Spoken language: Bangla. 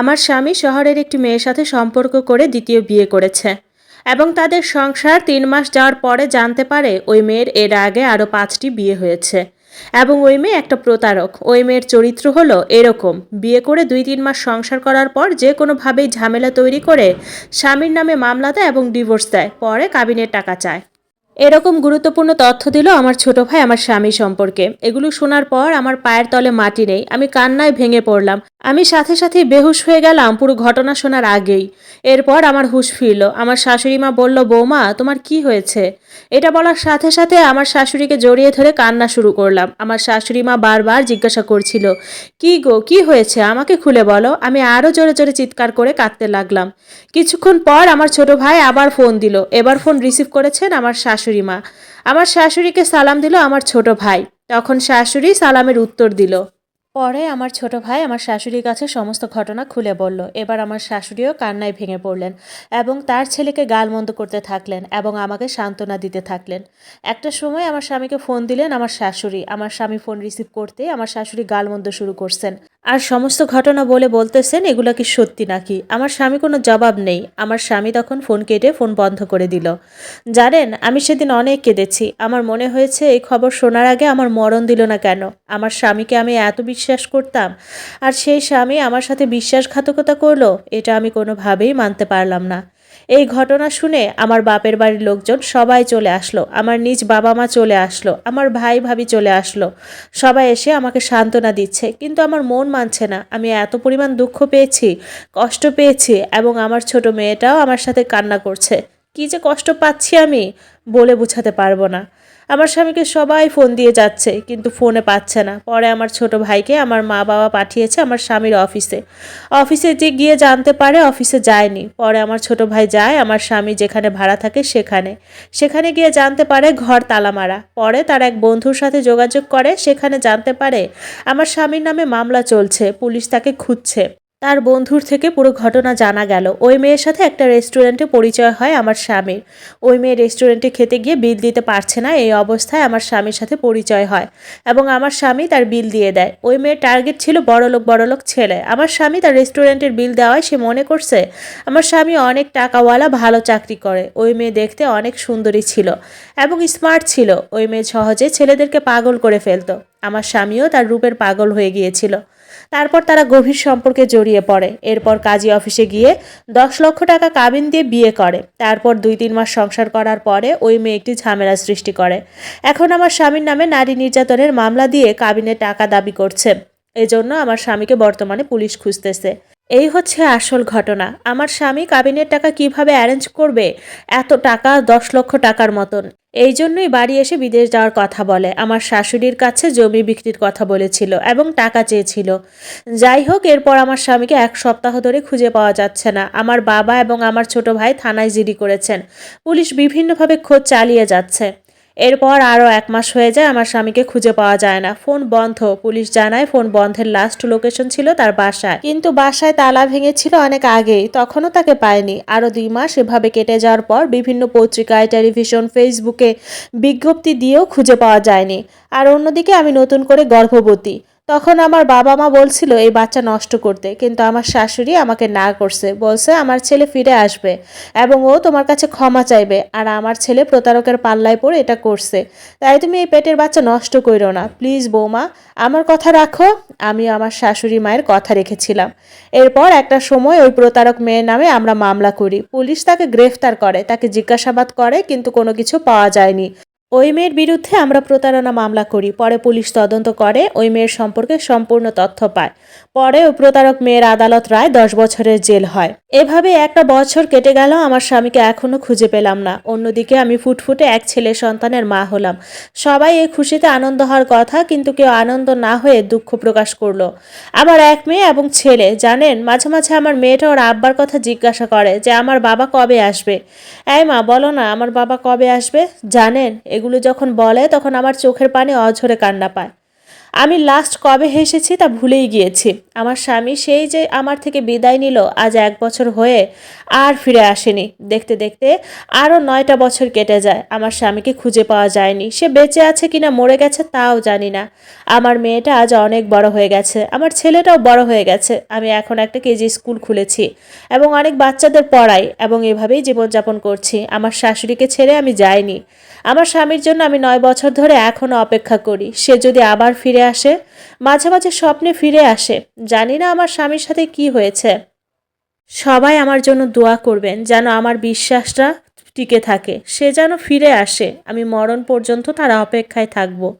আমার স্বামী শহরের একটি মেয়ের সাথে সম্পর্ক করে দ্বিতীয় বিয়ে করেছে এবং তাদের সংসার তিন মাস যাওয়ার পরে জানতে পারে ওই মেয়ের এর আগে আরও পাঁচটি বিয়ে হয়েছে এবং ওই মেয়ে একটা প্রতারক। ওই মেয়ের চরিত্র হলো এরকম। বিয়ে করে দুই তিন মাস সংসার করার পর যে কোনোভাবেই ঝামেলা তৈরি করে স্বামীর নামে মামলা দেয় এবং ডিভোর্স দেয়। পরে কাবিনের টাকা চায়। এরকম গুরুত্বপূর্ণ তথ্য দিল আমার ছোট ভাই আমার স্বামী সম্পর্কে। এগুলো শোনার পর আমার পায়ের তলে মাটি নেই। আমি কান্নায় ভেঙে পড়লাম। আমি সাথে সাথে বেহুশ হয়ে গেলাম পুরো ঘটনা শোনার আগেই। এরপর আমার হুশ ফিরল। আমার শাশুড়ি মা বলল, বৌমা, তোমার কি হয়েছে? এটা বলার সাথে সাথে আমার শাশুড়িকে জড়িয়ে ধরে কান্না শুরু করলাম। আমার শাশুড়ি মা বারবার জিজ্ঞাসা করছিল, কি গো, কি হয়েছে? আমাকে খুলে বলো। আমি আরও জোরে জোরে চিৎকার করে কাঁদতে লাগলাম। কিছুক্ষণ পর আমার ছোট ভাই আবার ফোন দিল। এবার ফোন রিসিভ করেছেন আমার শাশুড়ি মা। আমার শাশুড়িকে সালাম দিল আমার ছোট ভাই। তখন শাশুড়ি সালামের উত্তর দিল পরে আমার ছোট ভাই আমার শাশুড়ির কাছে সমস্ত ঘটনা খুলে বলল। এবার আমার শাশুড়িও কান্নায় ভেঙে পড়লেন এবং তার ছেলেকে গালমন্দ করতে থাকলেন এবং আমাকে সান্ত্বনা দিতে থাকলেন। একটা সময় আমার স্বামীকে ফোন দিলেন আমার শাশুড়ি। আমার স্বামী ফোন রিসিভ করতে আমার শাশুড়ি গালমন্দ শুরু করছেন। আর সমস্ত ঘটনা বলে বলতেছেন, এগুলো কি সত্যি নাকি? আমার স্বামী কোনো জবাব নেই। আমার স্বামী তখন ফোন কেটে ফোন বন্ধ করে দিল। জানেন, আমি সেদিন অনেক কেঁদেছি। আমার মনে হয়েছে এই খবর শোনার আগে আমার মরণ দিল না কেন? আমার স্বামীকে আমি এত বিশ্বাস করতাম। আর সেই স্বামী আমার সাথে বিশ্বাসঘাতকতা করল, এটা আমি কোনোভাবেই মানতে পারলাম না। এই ঘটনা শুনে আমার বাপের বাড়ির লোকজন সবাই চলে আসলো, আমার নিজ বাবা মা চলে আসলো, আমার ভাই ভাবি চলে আসলো। সবাই এসে আমাকে সান্ত্বনা দিচ্ছে, কিন্তু আমার মন মানছে না। আমি এত পরিমাণ দুঃখ পেয়েছি, কষ্ট পেয়েছি, এবং আমার ছোট মেয়েটাও আমার সাথে কান্না করছে। কি যে কষ্ট পাচ্ছি আমি বলে বোঝাতে পারব না। আমার স্বামীকে সবাই ফোন দিয়ে যাচ্ছে, কিন্তু ফোনে পাচ্ছে না। পরে আমার ছোট ভাইকে আমার মা বাবা পাঠিয়েছে আমার স্বামীর অফিসে। অফিসে যে গিয়ে জানতে পারে অফিসে যায়নি। পরে আমার ছোট ভাই যায় আমার স্বামী যেখানে ভাড়া থাকে সেখানে। সেখানে গিয়ে জানতে পারে ঘর তালা মারা পরে তার এক বন্ধুর সাথে যোগাযোগ করে, সেখানে জানতে পারে আমার স্বামীর নামে মামলা চলছে, পুলিশ তাকে খুঁজছে। তার বন্ধুর থেকে পুরো ঘটনা জানা গেল। ওই মেয়ের সাথে একটা রেস্টুরেন্টে পরিচয় হয় আমার স্বামীর। ওই মেয়ে রেস্টুরেন্টে খেতে গিয়ে বিল দিতে পারছে না, এই অবস্থায় আমার স্বামীর সাথে পরিচয় হয় এবং আমার স্বামী তার বিল দিয়ে দেয়। ওই মেয়ের টার্গেট ছিল বড়লোক বড়লোক ছেলে। আমার স্বামী তার রেস্টুরেন্টের বিল দেওয়ায় সে মনে করছে, আমার স্বামী অনেক টাকাওয়ালা, ভালো চাকরি করে। ওই মেয়ে দেখতে অনেক সুন্দরী ছিল এবং স্মার্ট ছিল। ওই মেয়ে সহজে ছেলেদেরকে পাগল করে ফেলতো। আমার স্বামীও তার রূপের পাগল হয়ে গিয়েছিল। তারপর তারা গভীর সম্পর্কে জড়িয়ে পড়ে। এরপর কাজী অফিসে গিয়ে দশ লক্ষ টাকা কাবিন দিয়ে বিয়ে করে। তারপর দুই তিন মাস সংসার করার পরে ওই মেয়ে একটি ঝামেলা সৃষ্টি করে। এখন আমার স্বামীর নামে নারী নির্যাতনের মামলা দিয়ে কাবিনের টাকা দাবি করছে। এজন্য আমার স্বামীকে বর্তমানে পুলিশ খুঁজতেছে। এই হচ্ছে আসল ঘটনা। আমার স্বামী কাবিনের টাকা কীভাবে অ্যারেঞ্জ করবে? এত টাকা, দশ লক্ষ টাকার মতন। এই জন্যই বাড়ি এসে বিদেশ যাওয়ার কথা বলে। আমার শাশুড়ির কাছে জমি বিক্রির কথা বলেছিল এবং টাকা চেয়েছিল। যাই হোক, এরপর আমার স্বামীকে এক সপ্তাহ ধরে খুঁজে পাওয়া যাচ্ছে না। আমার বাবা এবং আমার ছোট ভাই থানায় জিডি করেছেন। পুলিশ বিভিন্নভাবে খোঁজ চালিয়ে যাচ্ছে। এরপর আরও এক মাস হয়ে যায়, আমার স্বামীকে খুঁজে পাওয়া যায় না। ফোন বন্ধ। পুলিশ জানায় ফোন বন্ধের লাস্ট লোকেশন ছিল তার বাসায়। কিন্তু বাসায় তালা ভেঙেছিল অনেক আগেই, তখনও তাকে পায়নি। আরও দুই মাস এভাবে কেটে যাওয়ার পর বিভিন্ন পত্রিকায় টেলিভিশন ফেসবুকে বিজ্ঞপ্তি দিয়েও খুঁজে পাওয়া যায়নি। আর অন্যদিকে আমি নতুন করে গর্ভবতী। তখন আমার বাবা মা বলছিল, এই বাচ্চা নষ্ট করতে, কিন্তু আমার শাশুড়ি আমাকে না করছে। বলছে, আমার ছেলে ফিরে আসবে এবং ও তোমার কাছে ক্ষমা চাইবে আর আমার ছেলে প্রতারকের পাল্লায় পড়ে এটা করছে। তাই তুমি এই পেটের বাচ্চা নষ্ট করো না। প্লিজ বৌমা, আমার কথা রাখো। আমি আমার শাশুড়ি মায়ের কথা রেখেছিলাম। এরপর একটা সময় ওই প্রতারক মেয়ের নামে আমরা মামলা করি। পুলিশ তাকে গ্রেফতার করে, তাকে জিজ্ঞাসাবাদ করে, কিন্তু কোনো কিছু পাওয়া যায়নি। ওই মেয়ের বিরুদ্ধে আমরা প্রতারণা মামলা করি, পরে পুলিশ তদন্ত করে ওই মেয়ের সম্পর্কে সম্পূর্ণ তথ্য পায়। পরে প্রতারক মেয়ের আদালত রায় দশ বছরের জেল হয়। এভাবে একটা বছর কেটে গেল, আমার স্বামীকে এখনও খুঁজে পেলাম না। অন্যদিকে আমি ফুটফুটে এক ছেলে সন্তানের মা হলাম। সবাই এই খুশিতে আনন্দ হওয়ার কথা, কিন্তু কেউ আনন্দ না হয়ে দুঃখ প্রকাশ করল। আমার এক মেয়ে এবং ছেলে, জানেন? মাঝে মাঝে আমার মেয়েটা ওর আব্বার কথা জিজ্ঞাসা করে যে, আমার বাবা কবে আসবে? এই মা, বলো না, আমার বাবা কবে আসবে? জানেন? এগুলো যখন বলে, তখন আমার চোখের পানি অঝরে কান্না পায়। আমি লাস্ট কবে হেসেছি তা ভুলেই গিয়েছি। আমার স্বামী সেই যে আমার থেকে বিদায় নিল, আজ এক বছর হয়ে আর ফিরে আসেনি। দেখতে দেখতে আরও নয়টা বছর কেটে যায়। আমার স্বামীকে খুঁজে পাওয়া যায়নি। সে বেঁচে আছে কিনা, মরে গেছে তাও জানি না। আমার মেয়েটা আজ অনেক বড় হয়ে গেছে। আমার ছেলেটাও বড় হয়ে গেছে। আমি এখন একটা কেজি স্কুল খুলেছি এবং অনেক বাচ্চাদের পড়াই এবং এভাবেই জীবনযাপন করছি। আমার শাশুড়িকে ছেড়ে আমি যাইনি। আমার স্বামীর জন্য আমি নয় বছর ধরে এখনও অপেক্ষা করি। সে যদি আবার ফিরে আসে, মাঝে মাঝে স্বপ্নে ফিরে আসে। জানি না আমার স্বামীর সাথে কি হয়েছে। সবাই আমার জন্য দোয়া করবেন যেন আমার বিশ্বাসটা টিকে থাকে। সে যেন ফিরে আসে। আমি মরণ পর্যন্ত তার অপেক্ষায় থাকব।